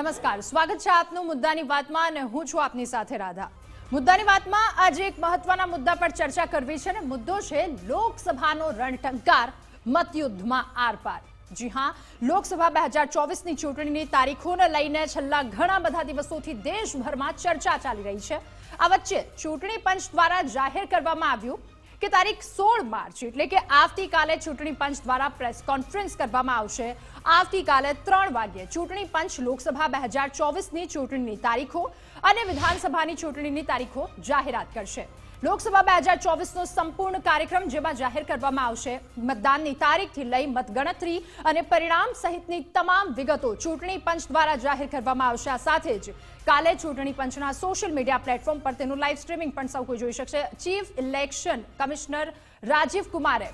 નમસ્કાર. સ્વાગત છે આપનું મુદ્દાની વાતમાં અને હું છું આપની સાથે રાધા. મુદ્દાની વાતમાં આજે એક મહત્વના મુદ્દા પર ચર્ચા કરવી છે અને મુદ્દો છે લોકસભાનો રણટંકાર મતયુદ્ધમાં આરપાર. જી હા, લોકસભા બે હજાર ચોવીસની ચૂંટણીની તારીખોને લઈને છેલ્લા ઘણા બધા દિવસોથી દેશભરમાં ચર્ચા ચાલી રહી છે. આ વચ્ચે ચૂંટણી પંચ દ્વારા જાહેર કરવામાં આવ્યું કે તારીખ સોળ માર્ચ, એટલે કે આવતીકાલે ચૂંટણી પંચ દ્વારા પ્રેસ કોન્ફરન્સ કરવામાં આવશે. આવતીકાલે ત્રણ વાગ્યે ચૂંટણી પંચ લોકસભા બે હજાર ચોવીસની ચૂંટણીની તારીખો અને વિધાનસભાની ચૂંટણીની તારીખો જાહેરાત કરશે. લોકસભા બે હજાર ચોવીસનો સંપૂર્ણ કાર્યક્રમ જેમાં જાહેર કરવામાં આવશે. મતદાનની તારીખથી લઈ મતગણતરી અને પરિણામ સહિતની તમામ વિગતો ચૂંટણી પંચ દ્વારા જાહેર કરવામાં આવશે. આ સાથે જ કાલે ચૂંટણી પંચના સોશિયલ મીડિયા પ્લેટફોર્મ પર તેનું લાઈવ સ્ટ્રીમિંગ પણ સૌ કોઈ જોઈ શકશે. ચીફ ઇલેક્શન કમિશનર રાજીવ કુમારે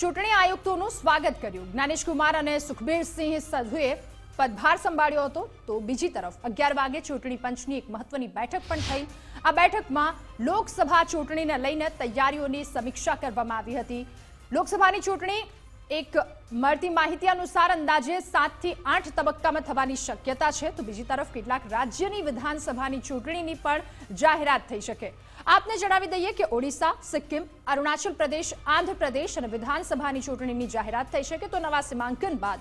ચૂંટણી આયુક્તોનું સ્વાગત કર્યું. જ્ઞાનેશ કુમાર અને સુખબીરસિંહ સધુએ પદભાર સંભાળ્યો હતો. તો બીજી તરફ અગિયાર વાગે ચૂંટણી પંચની એક મહત્વની બેઠક પણ થઈ. આ બેઠકમાં લોકસભા ચૂંટણીને લઈને તૈયારીઓની સમીક્ષા કરવામાં આવી હતી. લોકસભાની ચૂંટણી એક મળતી માહિતી અનુસાર અંદાજે સાતથી આઠ તબક્કામાં થવાની શક્યતા છે. તો બીજી તરફ કેટલાક રાજ્યની વિધાનસભાની ચૂંટણીની પણ જાહેરાત થઈ શકે. આપને જણાવી દઈએ કે ઓડિશા, સિક્કિમ, અરુણાચલ પ્રદેશ, આંધ્રપ્રદેશ અને વિધાનસભાની ચૂંટણીની જાહેરાત થઈ શકે તો નવા સીમાંકન બાદ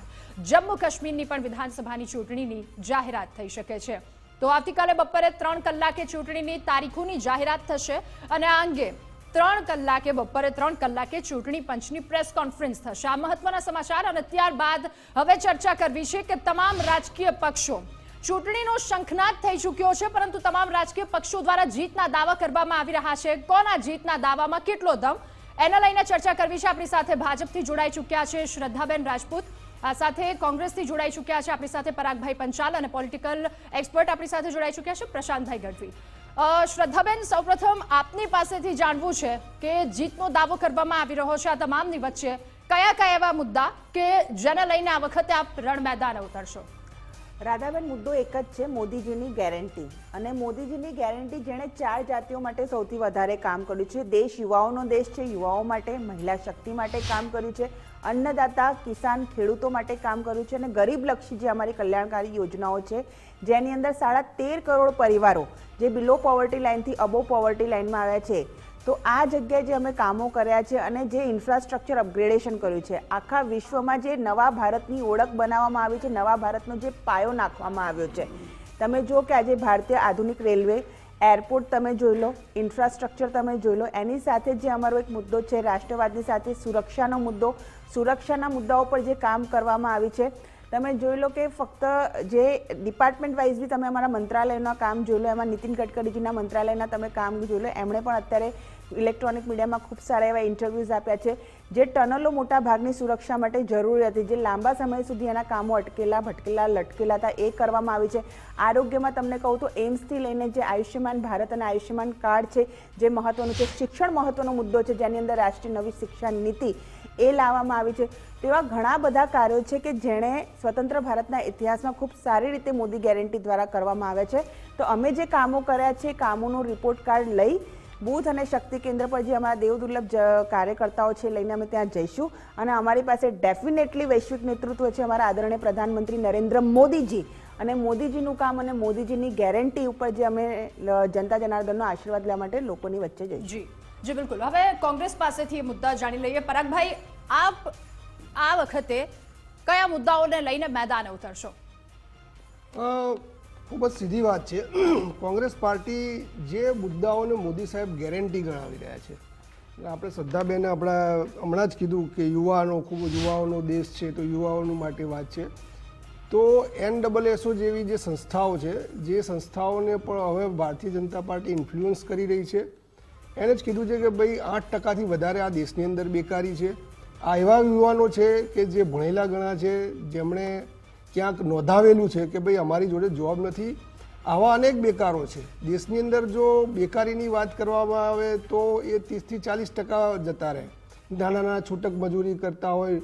જમ્મુ કાશ્મીરની પણ વિધાનસભાની ચૂંટણીની જાહેરાત થઈ શકે છે. તો આવતીકાલે બપોરે ત્રણ કલાકે ચૂંટણીની તારીખોની જાહેરાત થશે અને આ અંગે ત્રણ કલાકે બપોરે ત્રણ કલાકે ચૂંટણી પંચની પ્રેસ કોન્ફરન્સ થશે. આ મહત્વના સમાચાર અને ત્યારબાદ હવે ચર્ચા કરવી છે કે તમામ રાજકીય પક્ષો ચૂંટણીનો શંખનાદ થઈ ચૂક્યો છે, પરંતુ તમામ રાજકીય પક્ષો દ્વારા જીતના દાવા કરવામાં આવી રહ્યા છે. કોના જીતના દાવામાં કેટલો દમ? એના લઈને ચર્ચા કરવી છે. આપણી સાથે ભાજપથી જોડાઈ ચૂક્યા છે શ્રદ્ધાબેન રાજપૂત. આ સાથે કોંગ્રેસથી જોડાઈ ચૂક્યા છે આપણી સાથે પરાગભાઈ પંચાલ અને પોલિટિકલ એક્સપર્ટ આપણી સાથે જોડાઈ ચૂક્યા છે પ્રશાંતભાઈ ગઢવી. શ્રદ્ધાબેન, સૌપ્રથમ આપની પાસેથી જાણવું છે કે જીતનો દાવો કરવામાં આવી રહ્યો છે આ તમામની વચ્ચે. કયા કયા એવા મુદ્દા કે જેને લઈને આ વખતે આપ રણ મેદાને ઉતરશો? રાધાબેન, મુદ્દો એક જ છે, મોદીજીની ગેરંટી. અને મોદીજીની ગેરંટી જેણે ચાર જાતિઓ માટે સૌથી વધારે કામ કર્યું છે. દેશ યુવાઓનો દેશ છે, યુવાઓ માટે, મહિલા શક્તિ માટે કામ કર્યું છે, અન્નદાતા, કિસાન, ખેડૂતો માટે કામ કર્યું છે અને ગરીબલક્ષી જે અમારી કલ્યાણકારી યોજનાઓ છે, જેની અંદર સાડા તેર કરોડ પરિવારો જે બિલો પોવર્ટી લાઇનથી અબો પોવર્ટી લાઇનમાં આવ્યા છે તો આ જગ્યાએ જે અમે કામો કર્યા છે અને જે ઇન્ફ્રાસ્ટ્રક્ચર અપગ્રેડેશન કર્યું છે, આખા વિશ્વમાં જે નવા ભારતની ઓળખ બનાવવામાં આવી છે, નવા ભારતનો જે પાયો નાખવામાં આવ્યો છે. તમે જો કે આજે ભારતીય આધુનિક રેલવે, એરપોર્ટ તમે જોઈ લો ઇન્ફ્રાસ્ટ્રક્ચર તમે જોઈ લો, એની સાથે જે અમારો એક મુદ્દો છે, રાષ્ટ્રવાદની સાથે સુરક્ષાનો મુદ્દો, સુરક્ષાના મુદ્દાઓ પર જે કામ કરવામાં આવી છે. તમે જોઈ લો કે ફક્ત જે ડિપાર્ટમેન્ટ વાઇઝ બી તમે અમારા મંત્રાલયના કામ જોઈ લો, એમાં નીતિન ગડકરીજીના મંત્રાલયના તમે કામ જોઈ લો, એમણે પણ અત્યારે ઇલેક્ટ્રોનિક મીડિયામાં ખૂબ સારા એવા ઇન્ટરવ્યૂઝ આપ્યા છે, જે ટનલો મોટા ભાગની સુરક્ષા માટે જરૂરી હતી, જે લાંબા સમય સુધી એના કામો અટકેલા, ભટકેલા, લટકેલા હતા, એ કરવામાં આવી છે. આરોગ્યમાં તમને કહું તો એમ્સથી લઈને જે આયુષ્યમાન ભારત અને આયુષ્યમાન કાર્ડ છે, જે મહત્વનું છે, શિક્ષણ મહત્વનો મુદ્દો છે, જેની અંદર રાષ્ટ્રીય નવી શિક્ષા નીતિ એ લાવવામાં આવી છે. તેવા ઘણા બધા કાર્યો છે કે જેણે સ્વતંત્ર ભારતના ઇતિહાસમાં ખૂબ સારી રીતે મોદી ગેરંટી દ્વારા કરવામાં આવ્યા છે. તો અમે જે કામો કર્યા છે કામોનો રિપોર્ટ કાર્ડ લઈ બૂથ અને શક્તિ કેન્દ્ર પર જે અમારા દેવ દુર્લભ કાર્યકર્તાઓ છે લઈને અમે ત્યાં જઈશું. અને અમારી પાસે ડેફિનેટલી વૈશ્વિક નેતૃત્વ છે અમારા આદરણીય પ્રધાનમંત્રી નરેન્દ્ર મોદીજી. અને મોદીજીનું કામ અને મોદીજીની ગેરંટી ઉપર જે અમે જનતા જનાર્દનનો આશીર્વાદ લેવા માટે લોકોની વચ્ચે જઈશું. જી જી બિલકુલ. હવે કોંગ્રેસ પાસેથી એ મુદ્દા જાણી લઈએ. પરાગભાઈ આપ આ વખતે કયા મુદ્દાઓને લઈને મેદાને ઉતરશો? અ, ખૂબ જ સીધી વાત છે. કોંગ્રેસ પાર્ટી જે મુદ્દાઓને મોદી સાહેબ ગેરંટી ગણાવી રહ્યા છે. આપણે શ્રદ્ધાબેને આપણા હમણાં જ કીધું કે યુવાનો, ખૂબ યુવાઓનો દેશ છે તો યુવાઓનું માટે વાત છે. તો એન ડબલ એસઓ જેવી જે સંસ્થાઓ છે, જે સંસ્થાઓને પણ હવે ભારતીય જનતા પાર્ટી ઇન્ફ્લુઅન્સ કરી રહી છે. એણે જ કીધું છે કે ભાઈ આઠ ટકાથી વધારે આ દેશની અંદર બેકારી છે. આ એવા યુવાનો છે કે જે ભણેલા ગણા છે, જેમણે ક્યાંક નોંધાવેલું છે કે ભાઈ અમારી જોડે જોબ નથી. આવા અનેક બેકારો છે. દેશની અંદર જો બેકારીની વાત કરવામાં આવે તો એ ત્રીસથી ચાલીસ ટકા જતા રહે. નાના નાના છૂટક મજૂરી કરતા હોય,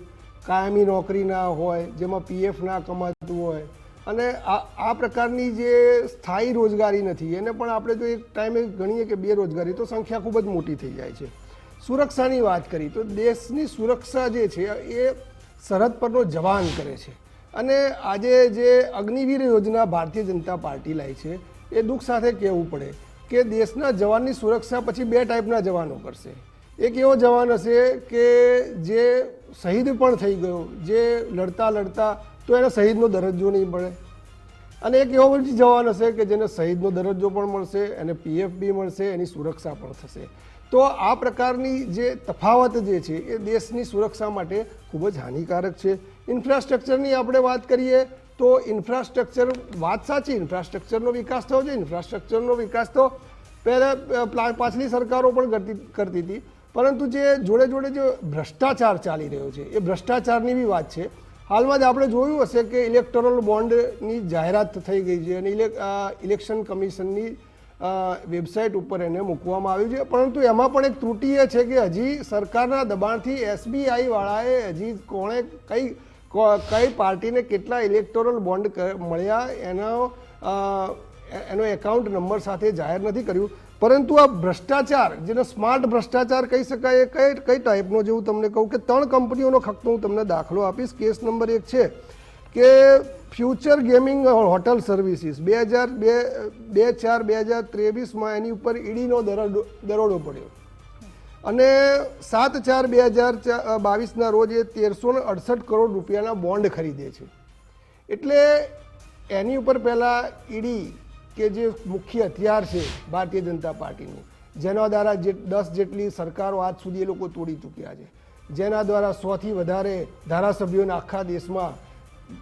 કાયમી નોકરી ના હોય, જેમાં પીએફ ના કમાતું હોય. અને આ પ્રકારની જે સ્થાયી રોજગારી નથી, એને પણ આપણે જો એક ટાઈમે ગણીએ કે બેરોજગારી તો સંખ્યા ખૂબ જ મોટી થઈ જાય છે. સુરક્ષાની વાત કરી, તો દેશની સુરક્ષા જે છે એ સરહદ પરનો જવાન કરે છે. અને આજે જે અગ્નિવીર યોજના ભારતીય જનતા પાર્ટી લાવી છે, એ દુઃખ સાથે કહેવું પડે કે દેશના જવાનની સુરક્ષા પછી બે ટાઈપના જવાનો કરશે. એક એવો જવાન હશે કે જે શહીદ પણ થઈ ગયો, જે લડતા લડતા તો એને શહીદનો દરજ્જો નહીં મળે. અને એક એવો જવાન હશે કે જેને શહીદનો દરજ્જો પણ મળશે, એને પીએફ બી મળશે, એની સુરક્ષા પણ થશે. તો આ પ્રકારની જે તફાવત જે છે, એ દેશની સુરક્ષા માટે ખૂબ જ હાનિકારક છે. ઇન્ફ્રાસ્ટ્રક્ચરની આપણે વાત કરીએ, તો ઇન્ફ્રાસ્ટ્રક્ચર વાત સાચી ઇન્ફ્રાસ્ટ્રક્ચરનો વિકાસ થયો છે ઇન્ફ્રાસ્ટ્રક્ચરનો વિકાસ તો પહેલાં પાછલી સરકારો પણ કરતી કરતી હતી. પરંતુ જે જોડે જોડે જે ભ્રષ્ટાચાર ચાલી રહ્યો છે, એ ભ્રષ્ટાચારની બી વાત છે. હાલમાં જ આપણે જોયું હશે કે ઇલેક્ટોરલ બોન્ડની જાહેરાત થઈ ગઈ છે અને ઇલેક્શન કમિશનની વેબસાઇટ ઉપર એને મૂકવામાં આવ્યું છે. પરંતુ એમાં પણ એક ત્રુટિ એ છે કે હજી સરકારના દબાણથી એસબીઆઈવાળાએ હજી કોણે કઈ કઈ પાર્ટીને કેટલા ઇલેક્ટોરલ બોન્ડ મળ્યા એનો એનો એકાઉન્ટ નંબર સાથે જાહેર નથી કર્યું. પરંતુ આ ભ્રષ્ટાચાર, જેને સ્માર્ટ ભ્રષ્ટાચાર કહી શકાય, એ કઈ કઈ ટાઈપનો જેવું તમને કહું કે ત્રણ કંપનીઓનો ખકતો હું તમને દાખલો આપીશ. કેસ નંબર એક છે કે ફ્યુચર ગેમિંગ હોટલ સર્વિસીસ બે હજાર બે બે ચાર બે હજાર ત્રેવીસમાં એની ઉપર ઈડીનો દરોડો દરોડો પડ્યો. અને સાત ચાર બે હજાર બાવીસના રોજ એ તેરસો અડસઠ કરોડ રૂપિયાના બોન્ડ ખરીદે છે. એટલે એની ઉપર પહેલાં ઈડી કે જે મુખ્ય હથિયાર છે ભારતીય જનતા પાર્ટીનું, જેના દ્વારા જે દસ જેટલી સરકારો આજ સુધી એ લોકો તોડી ચૂક્યા છે. જેના દ્વારા સોથી વધારે ધારાસભ્યોને આખા દેશમાં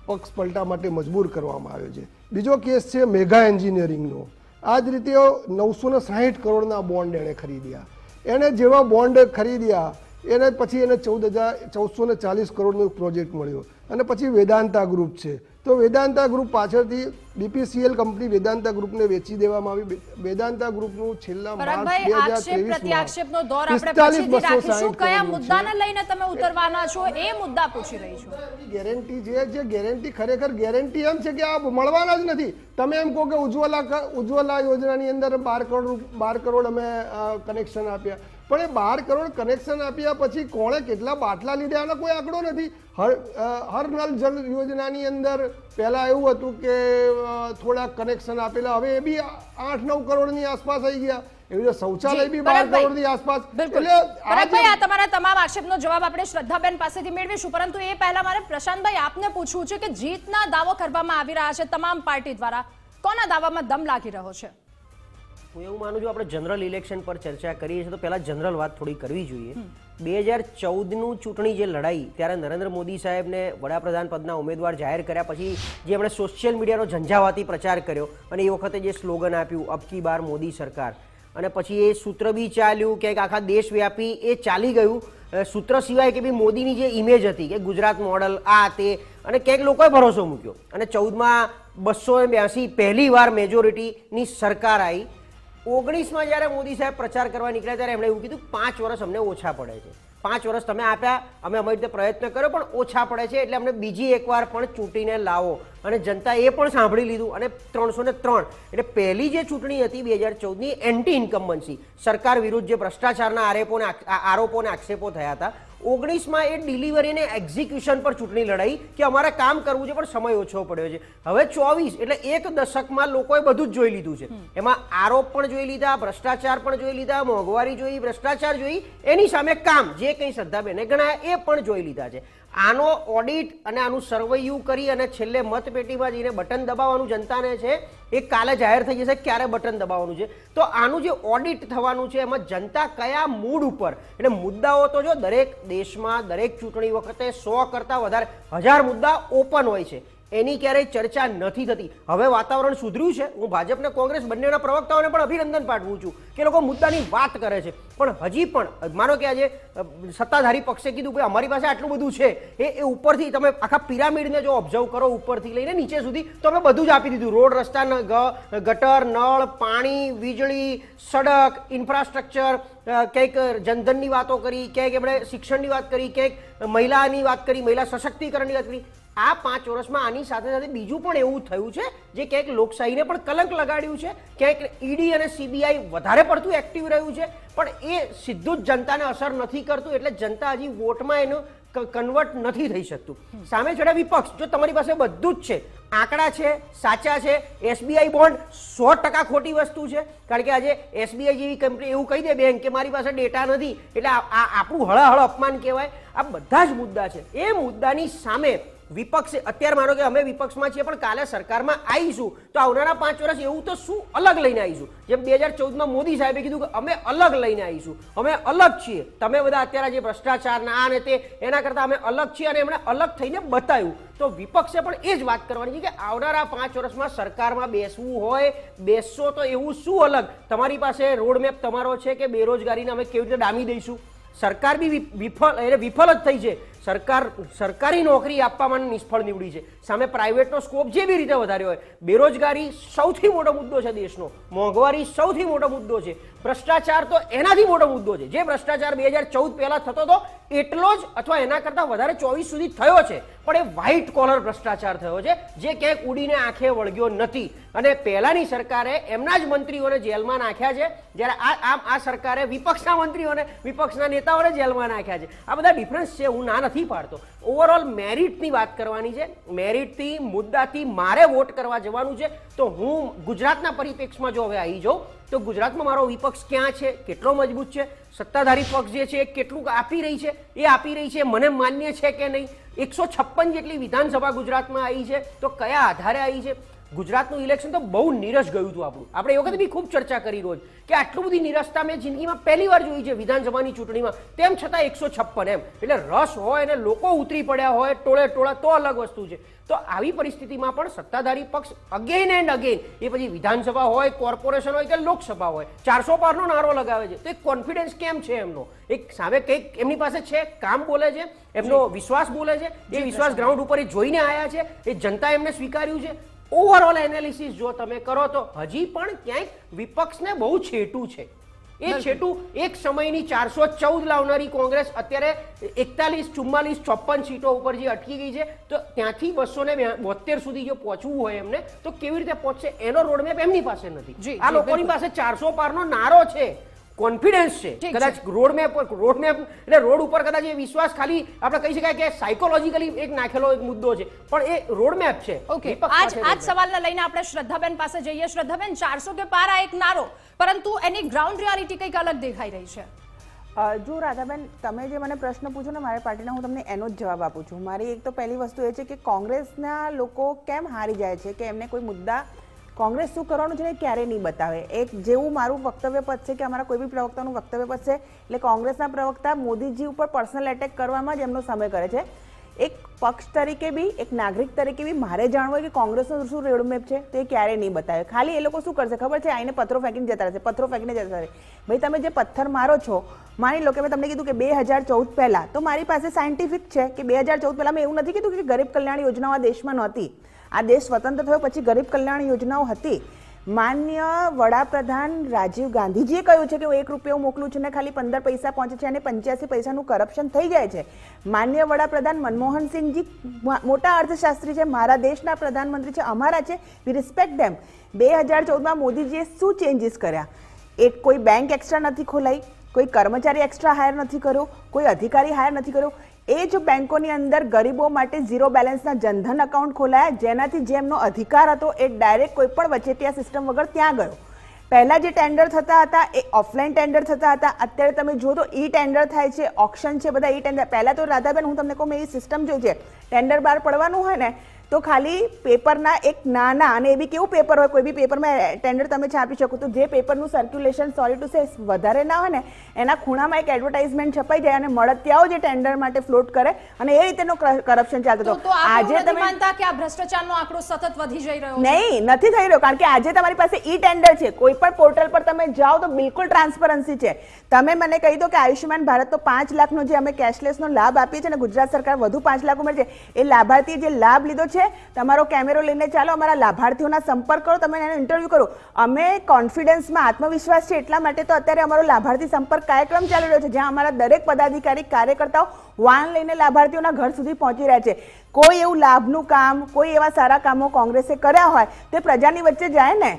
પક્ષ પલટા માટે મજબૂર કરવામાં આવ્યો છે. બીજો કેસ છે મેગા એન્જિનિયરિંગનો. આ જ રીતે નવસો ને સાહીઠ કરોડના બોન્ડ એણે ખરીદ્યા. એણે જેવા બોન્ડ ખરીદ્યા, એને પછી એને ચૌદ હજાર, ચૌદસો ચાલીસ કરોડનો પ્રોજેક્ટ મળ્યો. અને પછી વેદાંતા ગ્રુપ છે. તો વેદાંતા ગ્રુપ પાછળથી બીપીસીએલ કંપની વેદાંતા ગ્રુપને વેચી દેવામાં આવી. વેદાંતા ગ્રુપનું છેલ્લા માર્ચ પરાગભાઈ બે હજાર આક્ષેપ પ્રત્યાક્ષેપનો દોર આપણે પછીથી રાખીશું. કયા મુદ્દાને લઈને તમે ઉતરવાના છો એ મુદ્દા પૂછી રહી છું. ગેરંટી છે જે ગેરંટી ખરેખર ગેરંટી એમ છે કે આ મળવાના જ નથી. તમે એમ કહો કે ઉજ્જવલા ઉજ્જવલા યોજનાની અંદર બાર કરોડ બાર કરોડ અમે કનેક્શન આપ્યા. પણ એ બાર કરોડ કનેક્શન આપ્યા પછી કોણે કેટલા બાટલા લીધા? આનો કોઈ આંકડો નથી. હર હર નલ જલ યોજનાની અંદર પહેલાં એવું હતું કે થોડા કનેક્શન આપેલા. હવે એ બી આઠ નવ કરોડની આસપાસ આવી ગયા. એવી રીતે શૌચાલય બી બાર કરોડની આસપાસ. એટલે આ તમારા તમામ આક્ષેપનો જવાબ આપણે શ્રદ્ધાબેન પાસેથી મેળવીશું. પરંતુ એ પહેલા મારે પ્રશાંતભાઈ આપને પૂછવું છે કે જીતના દાવો કરવામાં આવી રહ્યા છે તમામ પાર્ટી દ્વારા. કોના દાવામાં દમ લાગી રહ્યો છે? હું એવું માનું છું આપણે જનરલ ઇલેક્શન પર ચર્ચા કરીએ છીએ તો પહેલાં જનરલ વાત થોડી કરવી જોઈએ. બે હજાર ચૌદનું ચૂંટણી જે લડાઈ ત્યારે નરેન્દ્ર મોદી સાહેબને વડાપ્રધાન પદના ઉમેદવાર જાહેર કર્યા પછી જે એમણે સોશિયલ મીડિયાનો ઝંઝાવાતી પ્રચાર કર્યો અને એ વખતે જે સ્લોગન આપ્યું અબકી બાર મોદી સરકાર. અને પછી એ સૂત્ર બી ચાલ્યું ક્યાંક આખા દેશવ્યાપી એ ચાલી ગયું. સૂત્ર સિવાય કે બી મોદીની જે ઇમેજ હતી કે ગુજરાત મોડલ આ તે અને ક્યાંક લોકોએ ભરોસો મૂક્યો. અને ચૌદમાં બસો બ્યાસી પહેલી વાર મેજોરિટીની સરકાર આવી ઓગણીસમાં જ્યારે મોદી સાહેબ પ્રચાર કરવા નીકળ્યા ત્યારે એમણે એવું કીધું પાંચ વર્ષ અમને ઓછા પડે છે. પાંચ વર્ષ તમે આપ્યા, અમે અમારી રીતે પ્રયત્ન કર્યો, પણ ઓછા પડે છે એટલે અમને બીજી એકવાર પણ ચૂંટીને લાવો. અને જનતા એ પણ સાંભળી લીધું. અને ત્રણસો ને ત્રણ, એટલે પહેલી જે ચૂંટણી હતી બે હજાર ચૌદની એન્ટી ઇન્કમ્બન્સી સરકાર વિરુદ્ધ જે ભ્રષ્ટાચારના આરોપોને આરોપો અને આક્ષેપો થયા હતા ઓગણીસમાં એ ડિલિવરીને એક્ઝિક્યુશન પર ચૂંટણી લડાઈ કે અમારે કામ કરવું છે પણ સમય ઓછો પડ્યો છે. હવે ચોવીસ એટલે એક દશકમાં લોકોએ બધું જ જોઈ લીધું છે. એમાં આરોપ પણ જોઈ લીધા ભ્રષ્ટાચાર પણ જોઈ લીધા મોંઘવારી જોઈ ભ્રષ્ટાચાર જોઈ એની સામે કામ જે કંઈ શ્રદ્ધાબેને ગણાયા એ પણ જોઈ લીધા છે. આનો ઓડિટ અને આનું સર્વૈયું કરી અને છેલ્લે મતપેટીમાં જઈને બટન દબાવવાનું જનતાને છે, એ કાલે જાહેર થઈ જશે ક્યારે બટન દબાવવાનું છે. તો આનું જે ઓડિટ થવાનું છે, એમાં જનતા કયા મૂડ ઉપર? એટલે મુદ્દાઓ તો જો દરેક દેશમાં, દરેક ચૂંટણી વખતે સો કરતાં વધારે હજાર મુદ્દા ઓપન હોય છે. એની ક્યારેય ચર્ચા નથી થતી. હવે વાતાવરણ સુધર્યું છે. હું ભાજપને કોંગ્રેસ બંનેના પ્રવક્તાઓને પણ અભિનંદન પાઠવું છું કે લોકો મુદ્દાની વાત કરે છે. પણ હજી પણ માનો કે આજે સત્તાધારી પક્ષે કીધું કે અમારી પાસે આટલું બધું છે. એ એ ઉપરથી તમે આખા પિરામિડને જો ઓબ્ઝર્વ કરો ઉપરથી લઈને નીચે સુધી, તો અમે બધું જ આપી દીધું. રોડ, રસ્તા ગટર, નળ, પાણી, વીજળી, સડક ઇન્ફ્રાસ્ટ્રક્ચર ક્યાંક જનધનની વાતો કરી, ક્યાંક એમણે શિક્ષણની વાત કરી, ક્યાંક મહિલાની વાત કરી, મહિલા સશક્તિકરણની વાત કરી. આ પાંચ વર્ષમાં આની સાથે સાથે બીજું પણ એવું થયું છે જે ક્યાંક લોકશાહીને પણ કલંક લગાડ્યું છે ક્યાંક ઈડી અને સીબીઆઈ વધારે પડતું એક્ટિવ રહ્યું છે પણ એ સીધું જ જનતાને અસર નથી કરતું એટલે જનતા હજી વોટમાં એનું કન્વર્ટ નથી થઈ શકતું. સામે છેડા વિપક્ષ જો તમારી પાસે બધું જ છે આંકડા છે સાચા છે એસબીઆઈ બોન્ડ સો ટકા ખોટી વસ્તુ છે કારણ કે આજે એસબીઆઈ જેવી કંપની એવું કહી દે બેંક કે મારી પાસે ડેટા નથી એટલે આ આ આપણું હળહળ અપમાન કહેવાય. આ બધા જ મુદ્દા છે. એ મુદ્દાની સામે વિપક્ષ, અત્યારે માનો કે અમે વિપક્ષમાં છીએ, પણ કાલે સરકારમાં આવીશું. તો આવનારા પાંચ વર્ષ એવું તો શું અલગ લઈને આવીશું? જેમ બે હજાર ચૌદમાં મોદી સાહેબે કીધું કે અમે અલગ લઈને આવીશું. અમે અલગ છીએ. તમે બધા અત્યારે જે ભ્રષ્ટાચાર, ના આ ને તે, એના કરતાં અમે અલગ છીએ અને એમણે અલગ થઈને બતાવ્યું. તો વિપક્ષે પણ એ જ વાત કરવાની છે કે આવનારા પાંચ વર્ષમાં સરકારમાં બેસવું હોય, બેસશો તો એવું શું અલગ? તમારી પાસે રોડમેપ તમારો છે કે બેરોજગારીને અમે કેવી રીતે ડામી દઈશું? સરકાર બી વિફળ એટલે વિફળ જ થઈ છે. સરકાર સરકારી નોકરી આપવામાં નિષ્ફળ નીવડી છે. સામે પ્રાઇવેટનો સ્કોપ જે બી રીતે વધાર્યો હોય, બેરોજગારી સૌથી મોટો મુદ્દો છે દેશનો. મોંઘવારી સૌથી મોટો મુદ્દો છે. ભ્રષ્ટાચાર તો એનાથી મોટો મુદ્દો છે. જે ભ્રષ્ટાચાર બે હજાર ચૌદ પહેલા થતો હતો, એટલો જ અથવા એના કરતાં વધારે ચોવીસ સુધી થયો છે. પણ એ વ્હાઇટ કોલર ભ્રષ્ટાચાર થયો છે, જે ક્યાંક ઉડીને આંખે વળગ્યો નથી. અને પહેલાની સરકારે એમના જ મંત્રીઓને જેલમાં નાખ્યા છે, જ્યારે આ આ આ સરકારે વિપક્ષના મંત્રીઓને, વિપક્ષના નેતાઓને જેલમાં નાખ્યા છે. આ બધા ડિફરન્સ છે, હું ના નથી પાડતો. ઓવરઓલ મેરિટની વાત કરવાની છે. મેરિટથી મુદ્દાથી મારે વોટ કરવા જવાનું છે. તો હું ગુજરાતના પરિપ્રેક્ષમાં જો હવે આવી જાઉં તો ગુજરાતમાં મારો વિપક્ષ ક્યાં છે? કેટલો મજબૂત છે? સત્તાધારી પક્ષ જે છે, એ કેટલું આપી રહી છે? એ આપી રહી છે, મને માન્ય છે કે નહીં? એકસો છપ્પન જેટલી વિધાનસભા ગુજરાતમાં આવી છે, તો કયા આધારે આવી છે? ગુજરાતનું ઇલેક્શન તો બહુ નિરસ ગયું હતું આપણું. આપણે એ વખતે બી ખૂબ ચર્ચા કરી રોજ કે આટલું બધી નિરસતા મેં જિંદગીમાં પહેલી વાર જોઈ છે વિધાનસભાની ચૂંટણીમાં. તેમ છતાં એકસો છપ્પન એમ. એટલે રસ હોય અને લોકો ઉતરી પડ્યા હોય ટોળે ટોળા તો અલગ વસ્તુ છે. તો આવી પરિસ્થિતિમાં પણ સત્તાધારી પક્ષ અગેન એન્ડ અગેન એ પછી વિધાનસભા હોય કોર્પોરેશન હોય કે લોકસભા હોય ચારસો પારનો નારો લગાવે છે. તો એક કોન્ફિડન્સ કેમ છે એમનો? એક સામે કંઈક એમની પાસે છે કામ બોલે છે એમનો વિશ્વાસ બોલે છે એ વિશ્વાસ ગ્રાઉન્ડ ઉપર એ જોઈને આવ્યા છે એ જનતા એમને સ્વીકાર્યું છે. ઓવરઓલ એનાલિસિસ જો તમે કરો તો હજી પણ ક્યાંક વિપક્ષને બહુ છેટું છે. એ છેટું એક સમયની ચારસો ચૌદ લાવનારી કોંગ્રેસ અત્યારે એકતાલીસ ચુમ્માલીસ ચોપન સીટો ઉપર જે અટકી ગઈ છે તો ત્યાંથી બસો ને બોતેર સુધી જો પહોંચવું હોય એમને તો કેવી રીતે પહોંચશે? એનો રોડમેપ એમની પાસે નથી. આ લોકોની પાસે ચારસો પારનો નારો છે. કોન્ફિડન્સ છે. કદાચ રોડ મેપ રોડ મેપ એટલે રોડ ઉપર કદાચ એ વિશ્વાસ ખાલી આપણે કહી શકાય કે સાયકોલોજીકલી એક નાખેલો એક મુદ્દો છે. પણ એ રોડ મેપ છે. ઓકે. આજ આજ. સવાલને લઈને આપણે શ્રદ્ધાબેન પાસે જઈએ. શ્રદ્ધાબેન ચારસો કે પાર આ એક નારો પરંતુ એની ગ્રાઉન્ડ રિયાલિટી કંઈક અલગ દેખાઈ રહી છે. જો રાધાબેન તમે જે મને પ્રશ્ન પૂછો ને મારી પાર્ટીના હું તમને એનો જ જવાબ આપું છું. મારી એક તો પહેલી વસ્તુ એ છે કે કોંગ્રેસના લોકો કેમ હારી જાય છે? કે એમને કોઈ મુદ્દા કોંગ્રેસ શું કરવાનું છે એ ક્યારેય નહીં બતાવે. એક જેવું મારું વક્તવ્ય પદ છે કે અમારા કોઈ બી પ્રવક્તાનું વક્તવ્ય પદ છે, એટલે કોંગ્રેસના પ્રવક્તા મોદીજી ઉપર પર્સનલ એટેક કરવામાં જ એમનો સમય કરે છે. એક પક્ષ તરીકે બી, એક નાગરિક તરીકે બી મારે જાણવું હોય કે કોંગ્રેસનો શું રોડમેપ છે, તો એ ક્યારેય નહીં બતાવે. ખાલી એ લોકો શું કરશે? ખબર છે? આઈને પથ્થરો ફેંકીને જતા રહેશે, પથ્થરો ફેંકીને જતા રહે ભાઈ, તમે જે પથ્થર મારો છો, માની લો કે મેં તમને કીધું કે બે હજાર ચૌદ પહેલાં, તો મારી પાસે સાયન્ટિફિક છે કે બે હજાર ચૌદ પહેલાં મેં એવું નથી કીધું કે ગરીબ કલ્યાણ યોજનાઓ દેશમાં નહોતી. આ દેશ સ્વતંત્ર થયો, પછી ગરીબ કલ્યાણ યોજનાઓ હતી. માન્ય વડાપ્રધાન રાજીવ ગાંધીજીએ કહ્યું છે કે હું એક રૂપિયો મોકલું છું ને ખાલી પંદર પૈસા પહોંચે છે અને પંચ્યાસી પૈસાનું કરપ્શન થઈ જાય છે. માન્ય વડાપ્રધાન મનમોહન સિંહજી મોટા અર્થશાસ્ત્રી છે, મારા દેશના પ્રધાનમંત્રી છે, અમારા છે વી રિસ્પેક્ટ ડેમ બે હજાર ચૌદમાં મોદીજીએ શું ચેન્જીસ કર્યા? એક, કોઈ બેંક એક્સ્ટ્રા નથી ખોલાઈ, કોઈ કર્મચારી એક્સ્ટ્રા હાયર નથી કર્યો, કોઈ અધિકારી હાયર નથી કર્યો એ જ બેંકોની અંદર ગરીબો માટે ઝીરો બેલેન્સના જનધન અકાઉન્ટ ખોલાયા, જેનાથી જેમનો અધિકાર હતો એ ડાયરેક્ટ કોઈ પણ વચેટિયા સિસ્ટમ વગર ત્યાં ગયો. પહેલાં જે ટેન્ડર થતા હતા એ ઓફલાઈન ટેન્ડર થતા હતા. અત્યારે તમે જો તો ઈ ટેન્ડર થાય છે ઓપ્શન છે, બધા ઈ ટેન્ડર પહેલાં તો રાધાબેન, હું તમને કહું, મેં એ સિસ્ટમ જોઈ છે. ટેન્ડર બહાર પડવાનું હોય ને તો ખાલી પેપરના એક નાના અને એ બી કેવું પેપર હોય કોઈ બી પેપરમાં ટેન્ડર તમે છાપી શકો. તો જે પેપરનું સર્ક્યુલેશન સોરી ટુ સે વધારે ના હોય ને એના ખૂણામાં એક એડવર્ટાઇઝમેન્ટ છપાઈ જાય અને મળતિયાઓ જે ટેન્ડર માટે ફ્લોટ કરે અને એ રીતેનો કરપ્શન ચાલતો હતો. આજે તમે માનતા કે આ ભ્રષ્ટાચારનો આંકડો સતત વધી જઈ રહ્યો છે? નહીં નથી થઈ રહ્યો. કારણ કે આજે તમારી પાસે ઈ ટેન્ડર છે. કોઈ પણ પોર્ટલ પર તમે જાઓ તો બિલકુલ ટ્રાન્સપરન્સી છે. તમે મને કહી દો કે આયુષ્યમાન ભારત તો પાંચ લાખનો જે અમે કેશલેસનો લાભ આપીએ છીએ અને ગુજરાત સરકાર વધુ પાંચ લાખ ઉમેરશે. એ લાભાર્થીએ જે લાભ લીધો છે છે. તમારો કેમેરો લઈને ચાલો, અમારા લાભાર્થીઓના સંપર્ક કરો, તમે એનો ઇન્ટરવ્યૂ કરો. અમે કોન્ફિડન્સમાં આત્મવિશ્વાસ છે એટલા માટે તો અત્યારે અમારો લાભાર્થી સંપર્ક કાર્યક્રમ ચાલી રહ્યો છે, જ્યાં અમારા દરેક પદાધિકારી, કાર્યકર્તાઓ વાન લઈને લાભાર્થીઓના ઘર સુધી પહોંચી રહ્યા છે. કોઈ એવું લાભનું કામ, કોઈ એવા સારા કામો કોંગ્રેસે કર્યા હોય, તે પ્રજાની વચ્ચે જાય ને?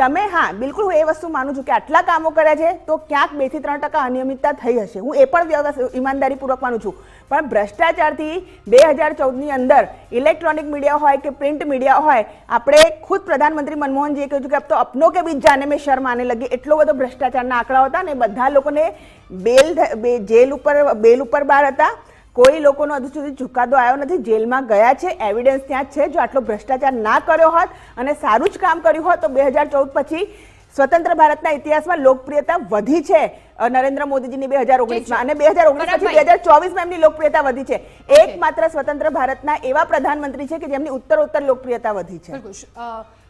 તમે હા, બિલકુલ હું એ વસ્તુ માનું છું કે આટલા કામો કર્યા છે તો ક્યાંક બેથી ત્રણ ટકા અનિયમિતતા થઈ હશે. હું એ પણ ઈમાનદારી ઈમાનદારીપૂર્વક માનું છું. પણ ભ્રષ્ટાચારથી બે હજાર ચૌદની અંદર ઇલેક્ટ્રોનિક મીડિયા હોય કે પ્રિન્ટ મીડિયા હોય, આપણે ખુદ પ્રધાનમંત્રી મનમોહનજીએ કહ્યું કે તો અપનો કે બીજ જાને મેં શર્મ આને લગી. એટલો બધો ભ્રષ્ટાચારના આંકડા હતા ને બધા લોકોને બેલ જેલ ઉપર, બેલ ઉપર બહાર હતા. કોઈ લોકોનો હજુ સુધી ચુકાદો આવ્યો નથી જેલમાં ગયા છે એવિડન્સ ત્યાં છે જો આટલો ભ્રષ્ટાચાર ના કર્યો હોત અને સારું જ કામ કર્યું હોત તો બે હજાર ચૌદ પછી સ્વતંત્ર ભારતના ઇતિહાસમાં લોકપ્રિયતા વધી છે નરેન્દ્ર મોદીજીની બે હજાર ઓગણીસમાં અને બે હજાર ઓગણીસ પછી બે હજાર ચોવીસમાં એમની લોકપ્રિયતા વધી છે. એકમાત્ર સ્વતંત્ર ભારતના એવા પ્રધાનમંત્રી છે કે જેમની ઉત્તરોત્તર લોકપ્રિયતા વધી છે.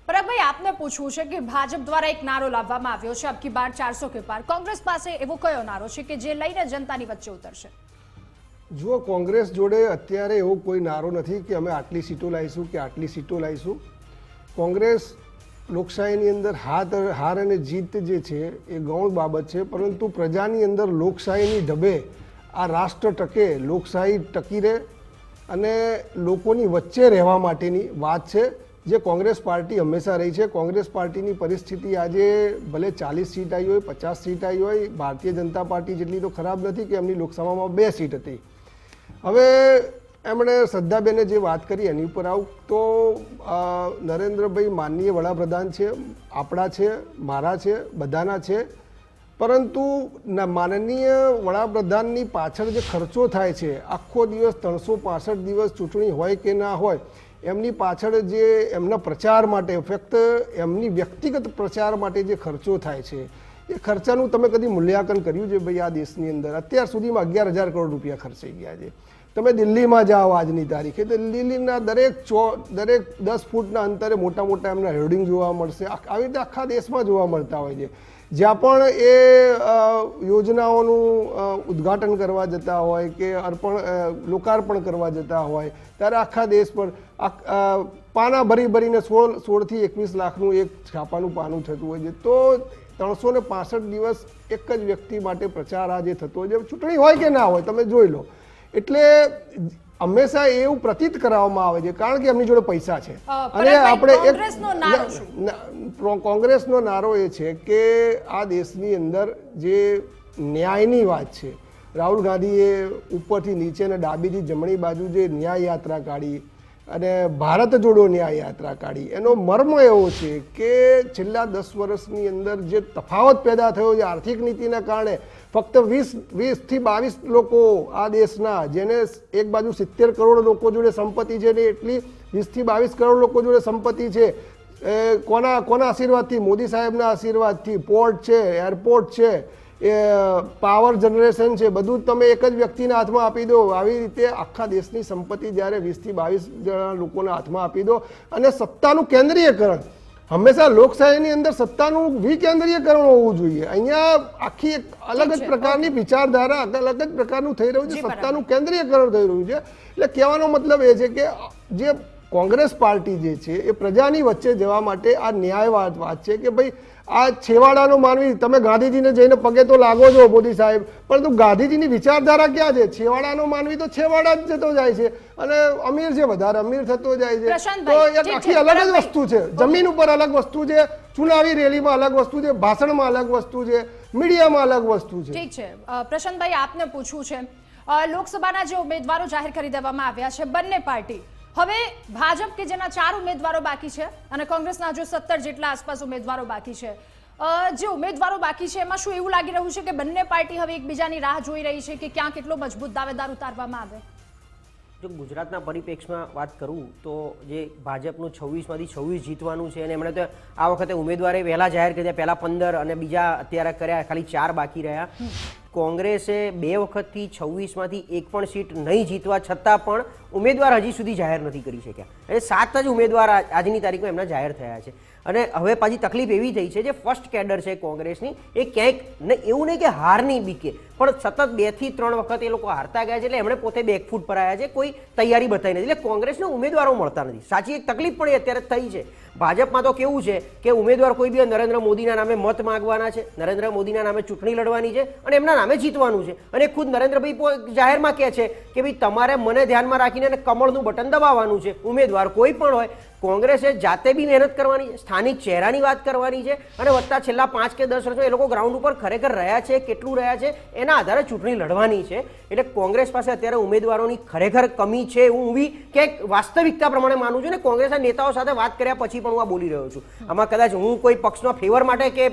પરાગભાઈ આપને પૂછવું છે કે ભાજપ દ્વારા એક નારો લાવવામાં આવ્યો છે અબકી બાર ચારસો કે પાર. કોંગ્રેસ પાસે એવો કયો નારો છે કે જે લઈને જનતાની વચ્ચે ઉતરશે? જુઓ, કોંગ્રેસ જોડે અત્યારે એવો કોઈ નારો નથી કે અમે આટલી સીટો લાવીશું કે આટલી સીટો લાવીશું. કોંગ્રેસ લોકશાહીની અંદર હાથ હાર અને જીત જે છે, એ ગૌણ બાબત છે, પરંતુ પ્રજાની અંદર લોકશાહીની ઢબે આ રાષ્ટ્ર ટકે લોકશાહી ટકી રહે અને લોકોની વચ્ચે રહેવા માટેની વાત છે. જે કોંગ્રેસ પાર્ટી હંમેશા રહી છે. કોંગ્રેસ પાર્ટીની પરિસ્થિતિ આજે ભલે ચાલીસ સીટ આવી હોય, પચાસ સીટ આવી હોય, ભારતીય જનતા પાર્ટી જેટલી તો ખરાબ નથી કે એમની લોકસભામાં બે સીટ હતી. હવે એમણે શ્રદ્ધાબેને જે વાત કરી એની ઉપર આવું, તો નરેન્દ્રભાઈ માનનીય વડાપ્રધાન છે, આપણા છે, મારા છે, બધાના છે. પરંતુ માનનીય વડાપ્રધાનની પાછળ જે ખર્ચો થાય છે, આખો દિવસ ત્રણસો પાસઠ દિવસ ચૂંટણી હોય કે ના હોય, એમની પાછળ જે એમના પ્રચાર માટે, ફક્ત એમની વ્યક્તિગત પ્રચાર માટે જે ખર્ચો થાય છે, એ ખર્ચાનું તમે કદી મૂલ્યાંકન કર્યું છે ભાઈ આ દેશની અંદર? અત્યાર સુધીમાં અગિયાર હજાર કરોડ રૂપિયા ખર્ચાઈ ગયા છે. તમે દિલ્હીમાં જાઓ આજની તારીખે, તો દિલ્હીના દરેક ચો, દરેક દસ ફૂટના અંતરે મોટા મોટા એમના હેડિંગ જોવા મળશે. આવી રીતે આખા દેશમાં જોવા મળતા હોય છે. જ્યાં પણ એ યોજનાઓનું ઉદ્ઘાટન કરવા જતા હોય કે અર્પણ લોકાર્પણ કરવા જતા હોય, ત્યારે આખા દેશ પર પાના ભરી ભરીને સોળ, સોળથી એકવીસ લાખનું એક છાપાનું પાનું થતું હોય છે. તો ત્રણસો ને દિવસ એક જ વ્યક્તિ માટે પ્રચાર આજે થતો હોય છે. ચૂંટણી હોય કે ના હોય, તમે જોઈ લો. એટલે હંમેશા એવું પ્રતીત કરાવવામાં આવે છે કારણ કે એમની જોડે પૈસા છે. અને આપણે પ્રો- કોંગ્રેસનો નારો એ છે કે આ દેશની અંદર જે ન્યાયની વાત છે રાહુલ ગાંધીએ ઉપરથી નીચે અને ડાબીથી જમણી બાજુ જે ન્યાય યાત્રા કાઢી અને ભારત જોડો ન્યાય યાત્રા કાઢી એનો મર્મ એવો છે કે છેલ્લા દસ વર્ષની અંદર જે તફાવત પેદા થયો છે આર્થિક નીતિના કારણે ફક્ત વીસ, વીસથી બાવીસ લોકો આ દેશના, જેને એક બાજુ સિત્તેર કરોડ લોકો જોડે સંપત્તિ છે ને એટલી વીસથી બાવીસ કરોડ લોકો જોડે સંપત્તિ છે. એ કોના કોના આશીર્વાદથી? મોદી સાહેબના આશીર્વાદથી. પોર્ટ છે, એરપોર્ટ છે, એ પાવર જનરેશન છે, બધું તમે એક જ વ્યક્તિના હાથમાં આપી દો. આવી રીતે આખા દેશની સંપત્તિ જ્યારે વીસથી બાવીસ જણા લોકોના હાથમાં આપી દો. અને સત્તાનું કેન્દ્રીયકરણ. હંમેશા લોકશાહીની અંદર સત્તાનું વિકેન્દ્રીયકરણ હોવું જોઈએ. અહીંયા આખી એક અલગ જ પ્રકારની વિચારધારા અલગ જ પ્રકારનું થઈ રહ્યું છે. સત્તાનું કેન્દ્રીયકરણ થઈ રહ્યું છે. એટલે કહેવાનો મતલબ એ છે કે જે કોંગ્રેસ પાર્ટી જે છે એ પ્રજાની વચ્ચે જવા માટે આ ન્યાયવાદ વાત છે કે ભાઈ આ છેવાડાનો માનવી તમે ગાંધીજીને જઈને પગે તો લાગો છો મોદી સાહેબ. પરંતુ ગાંધીજીની વિચારધારા ક્યાં છે? છેવાડાનો માનવી તો છેવાડા જ જતો જાય છે. અને અમીર છે વધારે અમીર થતો જાય છે. તો એક આખી અલગ જ વસ્તુ છે. જમીન ઉપર અલગ વસ્તુ છે ચુનાવી રેલીમાં અલગ વસ્તુ છે ભાષણમાં અલગ વસ્તુ છે મીડિયામાં અલગ વસ્તુ છે. ઠીક છે. પ્રશાંતભાઈ આપને પૂછવું છે. લોકસભાના જે ઉમેદવારો જાહેર કરી દેવામાં આવ્યા છે બંને પાર્ટી હવે ભાજપ કે જેના ચાર ઉમેદવારો બાકી છે અને કોંગ્રેસના જો સત્તર જેટલા આસપાસ ઉમેદવારો બાકી છે. જે ઉમેદવારો બાકી છે, એમાં શું એવું લાગી રહ્યું છે કે બંને પાર્ટી હવે એકબીજાની રાહ જોઈ રહી છે કે ક્યાં કેટલો મજબૂત દાવેદાર ઉતારવામાં આવે? જો ગુજરાતના પરિપ્રેક્ષમાં વાત કરું તો જે ભાજપનું છવ્વીસમાંથી છવ્વીસ જીતવાનું છે અને એમણે તો આ વખતે ઉમેદવારે વહેલા જાહેર કર્યા. પહેલાં પંદર અને બીજા અત્યારે કર્યા, ખાલી ચાર બાકી રહ્યા. કોંગ્રેસે બે વખતથી છવ્વીસમાંથી એક પણ સીટ નહીં જીતવા છતાં પણ ઉમેદવાર હજી સુધી જાહેર નથી કરી શક્યા. એટલે સાત જ ઉમેદવાર આજની તારીખમાં એમના જાહેર થયા છે. અને હવે પાછી તકલીફ એવી થઈ છે જે ફર્સ્ટ કેડર છે કોંગ્રેસની. એ ક્યાંક ને એવું નહીં કે હારની બીકે, પણ સતત બેથી ત્રણ વખત એ લોકો હારતા ગયા છે એટલે એમણે પોતે બેકફૂટ પર આવ્યા છે. કોઈ તૈયારી બતાવી નથી. એટલે કોંગ્રેસને ઉમેદવારો મળતા નથી. સાચી એક તકલીફ પણ એ અત્યારે થઈ છે. ભાજપમાં તો કેવું છે કે ઉમેદવાર કોઈ બી નરેન્દ્ર મોદીના નામે મત માંગવાના છે, નરેન્દ્ર મોદીના નામે ચૂંટણી લડવાની છે અને એમના નામે જીતવાનું છે. અને ખુદ નરેન્દ્રભાઈ જાહેરમાં કહે છે કે ભાઈ તમારે મને ધ્યાનમાં રાખીને કમળનું બટન દબાવવાનું છે. ઉમેદવાર કોઈ પણ હોય કોંગ્રેસે જાતે બી મહેનત કરવાની છે, સ્થાનિક ચહેરાની વાત કરવાની છે અને વત્તા છેલ્લા પાંચ કે દસ વર્ષમાં એ લોકો ગ્રાઉન્ડ ઉપર ખરેખર રહ્યા છે, કેટલું રહ્યા છે, એના આધારે ચૂંટણી લડવાની છે. એટલે કોંગ્રેસ પાસે અત્યારે ઉમેદવારોની ખરેખર કમી છે હું બી ક્યાંક વાસ્તવિકતા પ્રમાણે માનું છું ને કોંગ્રેસના નેતાઓ સાથે વાત કર્યા પછી પણ હું આ બોલી રહ્યો છું. આમાં કદાચ હું કોઈ પક્ષના ફેવર માટે કે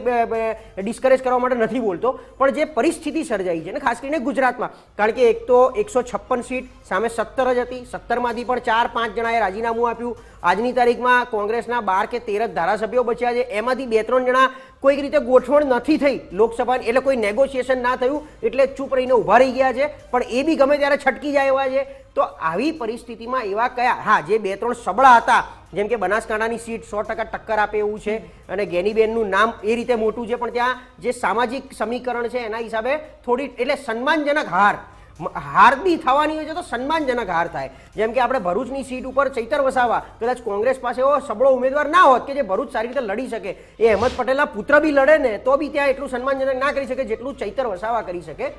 ડિસ્કરેજ કરવા માટે નથી બોલતો, પણ જે પરિસ્થિતિ સર્જાઈ છે ને ખાસ કરીને ગુજરાતમાં, કારણ કે એક તો એકસો છપ્પન સીટ સામે સત્તર જ હતી, સત્તરમાંથી પણ ચાર પાંચ જણાએ રાજીનામું આપ્યું. આજની તારીખમાં કોંગ્રેસના બાર કે તેર ધારાસભ્યો બચ્યા છે. એમાંથી બે ત્રણ જણા કોઈક રીતે ગોઠવણ નથી થઈ લોકસભાની, એટલે કોઈ નેગોશિએશન ના થયું, એટલે ચૂપ રહીને ઊભા રહી ગયા છે. પણ એ બી ગમે ત્યારે છટકી જાય એવા છે. તો આવી પરિસ્થિતિમાં એવા કયા? હા, જે બે ત્રણ સબળા હતા, જેમ કે બનાસકાંઠાની સીટ સો ટકા ટક્કર આપે એવું છે અને ગેનીબેનનું નામ એ રીતે મોટું છે, પણ ત્યાં જે સામાજિક સમીકરણ છે, એના હિસાબે થોડી, એટલે સન્માનજનક હાર હાર બી થવાની હોય છે તો સન્માનજનક હાર થાય. જેમ કે આપણે ભરૂચની સીટ ઉપર ચૈતર વસાવા, કદાચ કોંગ્રેસ પાસે એવો સબળો ઉમેદવાર ના હોત કે જે ભરૂચ સારી રીતે લડી શકે, એ અહેમદ પટેલના પુત્ર બી લડે ને, તો બી ત્યાં એટલું સન્માનજનક ના કરી શકે જેટલું ચૈતર વસાવા કરી શકે.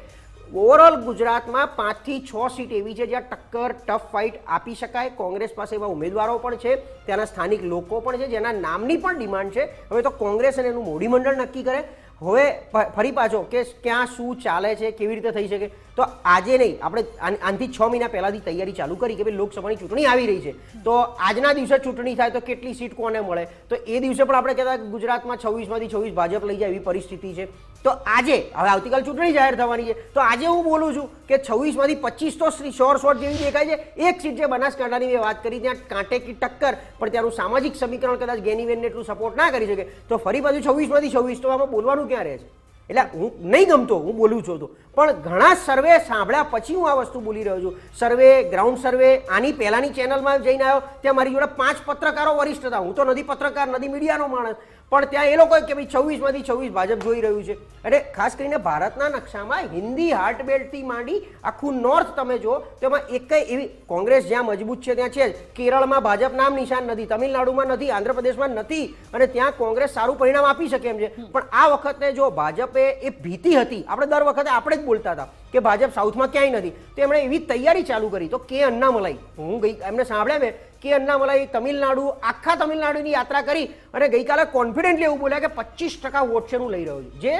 ઓવરઓલ ગુજરાતમાં પાંચથી છ સીટ એવી છે જ્યાં ટક્કર, ટફ ફાઇટ આપી શકાય. કોંગ્રેસ પાસે એવા ઉમેદવારો પણ છે, ત્યાંના સ્થાનિક લોકો પણ છે, જેના નામની પણ ડિમાન્ડ છે. હવે તો કોંગ્રેસ અને એનું મોડી મંડળ નક્કી કરે. હવે ફરી પાછો કે ક્યાં શું ચાલે છે, કેવી રીતે થઈ શકે? તો આજે નહીં, આપણે આન- આનથી છ મહિના પહેલાંથી તૈયારી ચાલુ કરી કે ભાઈ લોકસભાની ચૂંટણી આવી રહી છે. તો આજના દિવસે ચૂંટણી થાય તો કેટલી સીટ કોને મળે? તો એ દિવસે પણ આપણે કહેતા ગુજરાતમાં છવ્વીસમાંથી છવ્વીસ ભાજપ લઈ જાય એવી પરિસ્થિતિ છે. તો આજે, હવે આવતીકાલ ચૂંટણી જાહેર થવાની છે, તો આજે હું બોલું છું કે છવ્વીસમાંથી પચીસ તો શ્રી શોર શોર્ટ જેવી દેખાય છે. એક સીટ જે બનાસકાંઠાની મેં વાત કરી, ત્યાં કાંટે કી ટક્કર, પણ ત્યાંનું સામાજિક સમીકરણ કદાચ ગેનીબેનને એટલું સપોર્ટ ના કરી શકે. તો ફરી પાછું છવ્વીસમાંથી છવ્વીસ તો આમાં બોલવાનું ક્યાં રહે છે? એટલે હું નહીં ગમતો, હું બોલું છું તો. પણ ઘણા સર્વે સાંભળ્યા પછી હું આ વસ્તુ બોલી રહ્યો છું. સર્વે, ગ્રાઉન્ડ સર્વે, આની પહેલાની ચેનલમાં જઈને આવ્યો, ત્યાં મારી જોડે પાંચ પત્રકારો વરિષ્ઠ હતા. હું તો નથી પત્રકાર, નથી મીડિયાનો માણસ. પણ ત્યાં એ લોકોએ કે ભાઈ છવ્વીસમાંથી છવ્વીસ ભાજપ જોઈ રહ્યું છે. અને ખાસ કરીને ભારતના નકશામાં હિન્દી હાર્ટબેલ્ટથી માંડી આખું નોર્થ તમે જો તો એમાં એક એવી કોંગ્રેસ જ્યાં મજબૂત છે ત્યાં છે જ. કેરળમાં ભાજપ નામ નિશાન નથી તમિલનાડુમાં નથી આંધ્રપ્રદેશમાં નથી અને ત્યાં કોંગ્રેસ સારું પરિણામ આપી શકે એમ છે. પણ આ વખતે જો ભાજપે એ ભીતિ હતી આપણે દર વખતે આપણે જ બોલતા હતા કે ભાજપ સાઉથમાં ક્યાંય નથી. તો એમણે એવી તૈયારી ચાલુ કરી. તો કે અન્નામલાઈ હું ગઈ એમને સાંભળ્યા મેં કે અન્નામલાઈ તમિલનાડુ આખા તમિલનાડુની યાત્રા કરી અને ગઈકાલે કોન્ફિડન્ટલી એવું બોલ્યા કે પચીસ ટકા વોટ શેર હું લઈ રહ્યો છું. જે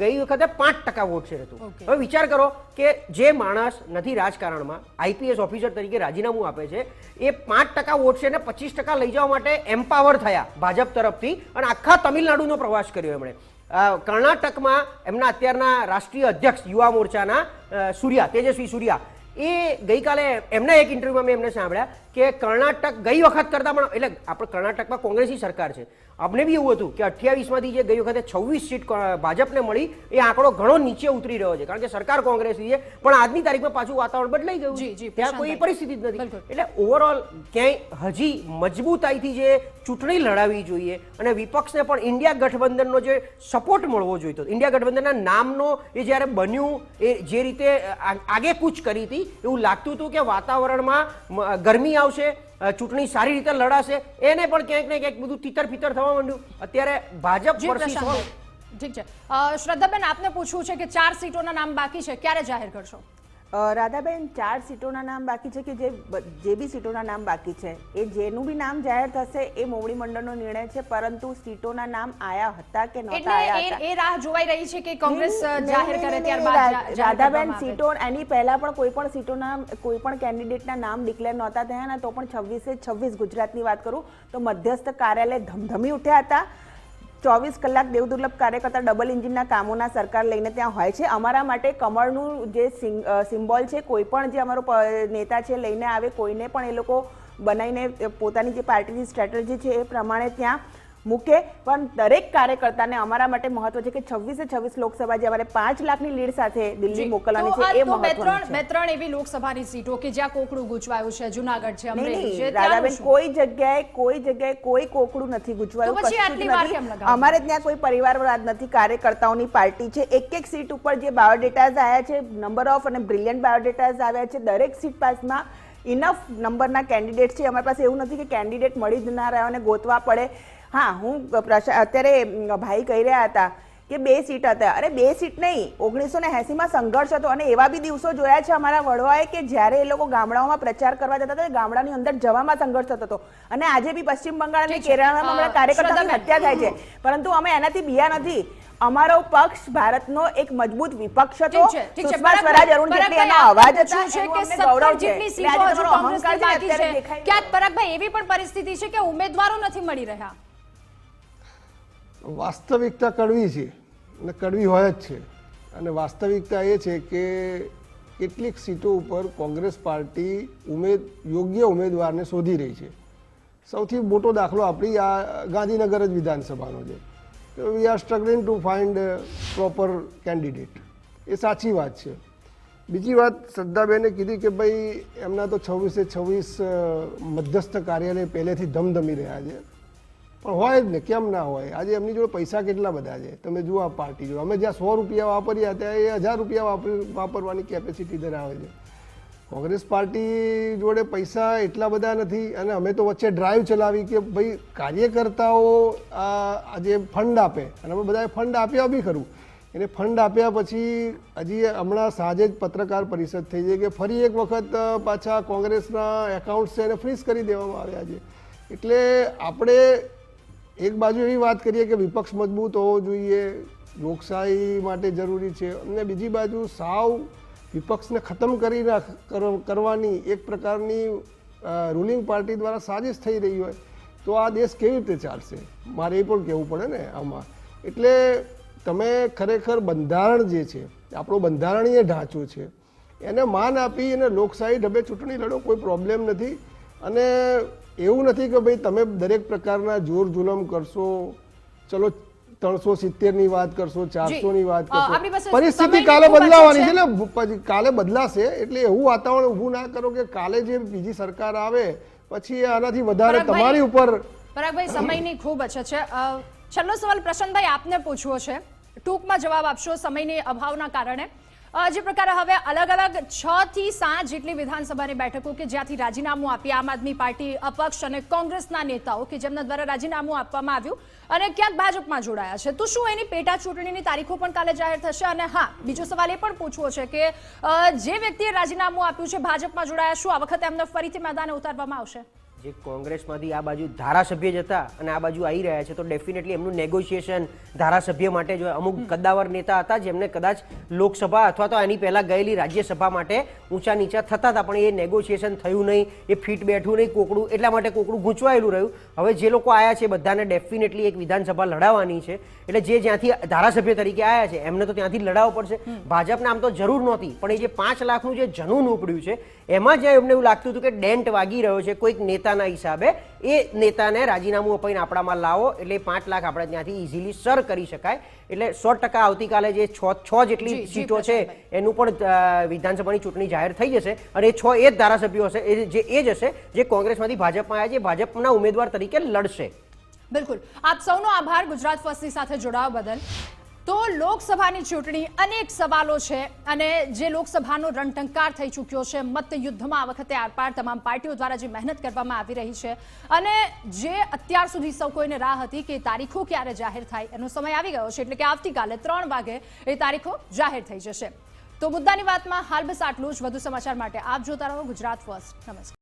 ગઈ વખતે પાંચ ટકા વોટ શેર હતું. હવે વિચાર કરો કે જે માણસ નથી રાજકારણમાં આઈપીએસ ઓફિસર તરીકે રાજીનામું આપે છે એ પાંચ ટકા વોટ શેરને પચીસ ટકા લઈ જવા માટે એમ્પાવર થયા ભાજપ તરફથી અને આખા તમિલનાડુનો પ્રવાસ કર્યો એમણે. કર્ણાટકમાં એમના અત્યારના રાષ્ટ્રીય અધ્યક્ષ યુવા મોરચાના સૂર્યા તેજસ્વી સૂર્યા એ ગઈકાલે એમના એક ઇન્ટરવ્યુમાં મેં એમને સાંભળ્યા કે કર્ણાટક ગઈ વખત કરતાં પણ, એટલે આપણે કર્ણાટકમાં કોંગ્રેસી સરકાર છે. અમને બી એવું હતું કે અઠ્યાવીસમાંથી જે ગઈ વખતે છવ્વીસ સીટ ભાજપને મળી એ આંકડો ઘણો નીચે ઉતરી રહ્યો છે. કારણ કે સરકાર કોંગ્રેસની છે પણ આજની તારીખમાં પાછું વાતાવરણ બદલાઈ ગયું. ત્યાં કોઈ પરિસ્થિતિ જ નથી. એટલે ઓવરઓલ ક્યાંય હજી મજબૂતાઈથી જે ચૂંટણી લડાવવી જોઈએ અને વિપક્ષને પણ ઇન્ડિયા ગઠબંધનનો જે સપોર્ટ મળવો જોઈતો ઇન્ડિયા ગઠબંધનના નામનો એ જ્યારે બન્યું એ જે રીતે આગેકૂચ કરી હતી એવું લાગતું હતું કે વાતાવરણમાં ગરમી આવશે ચૂંટણી સારી રીતે લડાશે. એને પણ ક્યાંક ને ક્યાંક બધું તીતર ફીતર થવા માંડ્યું. અત્યારે ભાજપ ઠીક છે. શ્રદ્ધાબેન આપને પૂછવું છે કે ચાર સીટોના નામ બાકી છે. ક્યારે જાહેર કરશો? રાધાબેન ચાર સીટોના નામ બાકી છે કે જે જે બી સીટોના નામ બાકી છે? એ જેનું બી નામ જાહેર થશે એ મોવડી મંડળનો નિર્ણય છે પરંતુ સીટોના નામ આયા હતા કે નહોતા આયા એ રાહ જોવાઈ રહી છે કે કોંગ્રેસ જાહેર કરે ત્યારબાદ રાધાબેન સીટો એની પહેલા પણ કોઈ પણ સીટોના કોઈ પણ કેન્ડિડેટના નામ ડિક્લેર નહોતા થયા ને તો પણ છવ્વીસે છવ્વીસ ગુજરાતની વાત કરું તો મધ્યસ્થ કાર્યાલય ધમધમી ઉઠ્યા હતા. ચોવીસ કલાક દેવદુર્લભ કાર્ય કરતા ડબલ ઇન્જિનના કામોના સરકાર લઈને ત્યાં હોય છે. અમારા માટે કમળનું જે સિમ્બોલ છે, કોઈ પણ જે અમારો નેતા છે, લઈને આવે, કોઈને પણ એ લોકો બનાવીને પોતાની જે પાર્ટીની સ્ટ્રેટેજી છે એ પ્રમાણે ત્યાં મૂકે. પણ દરેક કાર્યકર્તાને અમારા માટે મહત્વ છે કે છવ્વીસે છવ્વીસ લોકસભા જે અમારે પાંચ લાખની લીડ સાથે દિલ્હી મોકલવાની છે એ મહત્વનું ત્રણ બે ત્રણ એવી લોકસભાની સીટો કે જ્યાં કોકડું ગૂંચવાયું છે જુનાગઢ છે અમરેલી છે રાધાબેન કોઈ જગ્યાએ કોઈ જગ્યાએ કોઈ કોકડું નથી કશું વાર નથી. અમારે ત્યાં કોઈ પરિવારવાદ નથી કાર્યકર્તાઓની પાર્ટી છે. એક એક સીટ ઉપર જે બાયોડેટાઝ આવ્યા છે નંબર ઓફ અને બ્રિલિયન્ટ બાયોડેટાઝ આવ્યા છે દરેક સીટ પાસમાં ઇનફ નંબરના કેન્ડિડેટ છે. અમારી પાસે એવું નથી કે કેન્ડિડેટ મળી જ ના રહ્યો અને ગોતવા પડે. હા હું અત્યારે ભાઈ કહી રહ્યા હતા કે બે સીટ હતા. અરે બે સીટ નહીં ઓગણીસો ને એસીમાં સંઘર્ષ હતો અને એવા બી દિવસો જોયા છે અમારા વડવાએ કે જ્યારે એ લોકો ગામડાઓમાં પ્રચાર કરવા જતા હતા ગામડાની અંદર જવામાં સંઘર્ષ થતો હતો. અને આજે બી પશ્ચિમ બંગાળ અને કેરળમાં અ, કાર્યકર્તાઓની હત્યા થાય છે. પરંતુ અમે એનાથી બીયા નથી. અમારો પક્ષ ભારતનો એક મજબૂત વિપક્ષ હતો. સુષ્મા સ્વરાજ અરુણ જેટલી એનો અવાજ હતો. છે કે અમને 17 ગૌરવ છે. જેટલી સીટો હજુ કોંગ્રેસની બાકી છે ક્યાંક પરાગભાઈ એવી પણ પરિસ્થિતિ છે કે ઉમેદવારો નથી મળી રહ્યા. વાસ્તવિકતા કડવી છે અને કડવી હોય જ છે. અને વાસ્તવિકતા એ છે કે કેટલીક સીટો ઉપર કોંગ્રેસ પાર્ટી ઉમેદ, યોગ્ય ઉમેદવારને શોધી રહી છે. સૌથી મોટો દાખલો આપણી આ ગાંધીનગર જ વિધાનસભાનો છે. We are struggling to find proper candidate એ સાચી વાત છે. બીજી વાત શ્રદ્ધાબેને કીધી કે ભાઈ, એમના તો છવ્વીસે છવ્વીસ મધ્યસ્થ કાર્યાલય પહેલેથી ધમધમી રહ્યા છે. પણ હોય જ ને, કેમ ના હોય? આજે એમની જોડે પૈસા કેટલા બધા છે? તમે જુઓ આ પાર્ટી જો. અમે જ્યાં સો રૂપિયા વાપર્યા ત્યાં એ હજાર રૂપિયા વાપરી, વાપરવાની કેપેસિટી ધરાવે છે. કોંગ્રેસ પાર્ટી જોડે પૈસા એટલા બધા નથી અને અમે તો વચ્ચે ડ્રાઈવ ચલાવી કે ભાઈ કાર્યકર્તાઓ આ આજે ફંડ આપે અને અમે બધાએ ફંડ આપ્યા બી ખરું. એને ફંડ આપ્યા પછી હજી હમણાં સાંજે જ પત્રકાર પરિષદ થઈ છે કે ફરી એક વખત પાછા કોંગ્રેસના એકાઉન્ટ્સ છે એને ફ્રીઝ કરી દેવામાં આવ્યા છે. એટલે આપણે એક બાજુ એવી વાત કરીએ કે વિપક્ષ મજબૂત હોવો જોઈએ, લોકશાહી માટે જરૂરી છે અને બીજી બાજુ સાવ વિપક્ષને ખતમ કરી કરવાની એક પ્રકારની રૂલિંગ પાર્ટી દ્વારા સાજિશ થઈ રહી હોય તો આ દેશ કેવી રીતે ચાલશે? મારે એ પણ કહેવું પડે ને આમાં. એટલે તમે ખરેખર બંધારણ જે છે, આપણો બંધારણીય ઢાંચો છે, એને માન આપી અને લોકશાહી ઢબે ચૂંટણી લડો કોઈ પ્રોબ્લેમ નથી. અને એવું નથી કે ભાઈ તમે દરેક પ્રકારના જોર જુલમ કરશો ચલો ત્રણસો સિત્તેરની વાત કરશો ચારસો ની વાત કરશો. પરિસ્થિતિ કાલે બદલાવાની છે. ને કાલે બદલાશે એટલે એવું વાતાવરણ ઊભું ના કરો કે કાલે જે બીજી સરકાર આવે પછી આનાથી વધારે તમારી ઉપર પરાગભાઈ સમયની ખૂબ અછત છે. છેલ્લો સવાલ પ્રશાંતભાઈ આપને પૂછવો છે. ટૂંકમાં જવાબ આપશો સમયની અભાવના કારણે. જે પ્રકારે હવે અલગ અલગ છ થી સાત જેટલી વિધાનસભાની બેઠકો કે જ્યાંથી રાજીનામું આપી આમ આદમી પાર્ટી અપક્ષ અને કોંગ્રેસના નેતાઓ કે જેમના દ્વારા રાજીનામું આપવામાં આવ્યું અને ક્યાંક ભાજપમાં જોડાયા છે. તો શું એની પેટા ચૂંટણીની તારીખો પણ કાલે જાહેર થશે? અને હા, બીજો સવાલ એ પણ પૂછવો છે કે જે વ્યક્તિએ રાજીનામું આપ્યું છે, ભાજપમાં જોડાયા, શું આ વખતે એમને ફરીથી મેદાને ઉતારવામાં આવશે? જે કોંગ્રેસમાંથી આ બાજુ ધારાસભ્ય જ હતા અને આ બાજુ આવી રહ્યા છે તો ડેફિનેટલી એમનું નેગોશિએશન ધારાસભ્ય માટે જો અમુક કદ્દાવર નેતા હતા જેમને કદાચ લોકસભા અથવા તો એની પહેલાં ગયેલી રાજ્યસભા માટે ઊંચા નીચા થતા હતા પણ એ નેગોશિએશન થયું નહીં એ ફિટ બેઠું નહીં કોકડું એટલા માટે કોકડું ગૂંચવાયેલું રહ્યું. હવે જે લોકો આવ્યા છે બધાને ડેફિનેટલી એક વિધાનસભા લડાવવાની છે એટલે જે જ્યાંથી ધારાસભ્ય તરીકે આવ્યા છે એમને તો ત્યાંથી લડાવવું પડશે. ભાજપને આમ તો જરૂર નહોતી પણ એ જે પાંચ લાખનું જે જનૂન ઉપડ્યું છે એમાં જ્યાં એમને એવું લાગતું હતું કે ડેન્ટ વાગી રહ્યો છે કોઈક નેતાના હિસાબે એ નેતાને રાજીનામું અપાઈને આપણામાં લાવો એટલે પાંચ લાખ આપણે ત્યાંથી ઇઝીલી સર કરી શકાય. એટલે સો ટકા આવતીકાલે જે છ છ જેટલી સીટો છે એનું પણ વિધાનસભાની ચૂંટણી જાહેર થઈ જશે અને એ છ એ જ ધારાસભ્યો હશે એ જે એ જ હશે જે કોંગ્રેસમાંથી ભાજપમાં આવ્યા છે ભાજપના ઉમેદવાર તરીકે લડશે. બિલકુલ. આપ સૌનો આભાર. ગુજરાત ફર્સ્ટની સાથે જોડાવા બદલ. તો લોકસભાની ચૂંટણી અનેક સવાલો છે અને જે લોકસભાનો રણટંકાર થઈ ચૂક્યો છે, મત યુદ્ધમાં આ વખતે આરપાર તમામ પાર્ટીઓ દ્વારા જે મહેનત કરવામાં આવી રહી છે અને જે અત્યાર સુધી સૌ કોઈને રાહ હતી કે તારીખો ક્યારે જાહેર થાય એનો સમય આવી ગયો છે, એટલે કે આવતીકાલે ત્રણ વાગે એ તારીખો જાહેર થઈ જશે. તો મુદ્દાની વાતમાં હાલ બસ આટલું જ. વધુ સમાચાર માટે આપ જોતા રહો ગુજરાત ફર્સ્ટ. નમસ્કાર.